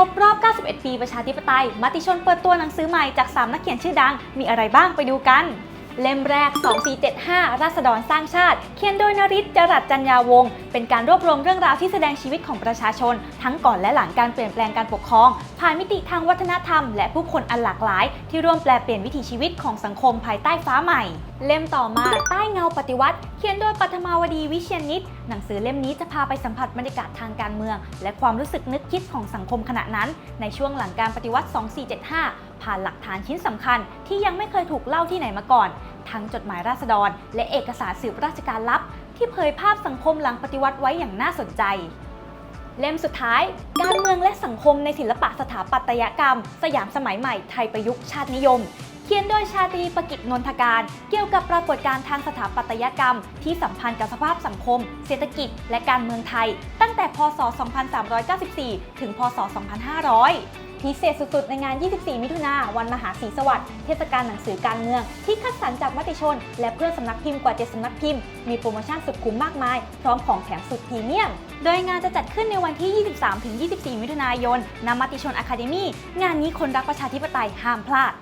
รบรอบ 91 ปีประชาธิปไตย มติชนเปิดตัวหนังสือใหม่จาก 3 นักเขียนชื่อดัง มีอะไรบ้างไปดูกัน เล่มแรก 2475 ราษฎรสร้างชาติ เขียนโดยนริศจรัสจัญญาวงศ์เป็นการรวบรวมเรื่องราวที่แสดงชีวิตของประชาชน ทั้งก่อนและหลังการเปลี่ยนแปลงการปกครอง ผ่านมิติทางวัฒนธรรม และผู้คนอันหลากหลาย ที่ร่วมแปลเปลี่ยนวิถีชีวิตของสังคมภายใต้ฟ้าใหม่ เล่มต่อมาใต้เงาปฏิวัติ เขียนโดยปัทมาวดีวิเชียนนิตหนังสือเล่มนี้จะพาไปสัมผัสบรรยากาศทางการเมือง และความรู้สึกนึกคิดของสังคมขณะนั้น ในช่วงหลังการปฏิวัติ 2475 ผ่านหลักฐานชิ้นสำคัญที่ยังไม่เคยถูกเล่าที่ไหนมาก่อน ทั้งจดหมายราษฎร และเอกสารสืบราชการลับ ที่เผยภาพสังคมหลังปฏิวัติไว้อย่างน่าสนใจ เล่มสุดท้าย การเมืองและสังคมในศิลปะสถาปัตยกรรม สยามสมัยใหม่ไทยประยุกต์ชาตินิยมเขียนโดยชาตรีประกิจนนทการ เกี่ยวกับปรากฏการณ์ทางสถาปัตยกรรม ที่สัมพันธ์กับสภาพสังคม เศรษฐกิจ และการเมืองไทย ตั้งแต่พศ 2394 ถึง พศ 2500 พิเศษสุดๆ ในงาน 24 มิถุนาวันมหาศรีสวัสดิ์ เทศกาลหนังสือการเมือง ที่คัดสรรจากมติชน และเพื่อนสำนักพิมพ์กว่า 7 สำนักพิมพ์ มีโปรโมชั่นสุดคุ้มมากมาย พร้อมของแถมสุดพรีเมียม โดยงานจะจัดขึ้นในวันที่ 23-24 มิถุนายนณมติชนอะคาเดมี่งานนี้คนรักประชาธิปไตยห้ามพลาด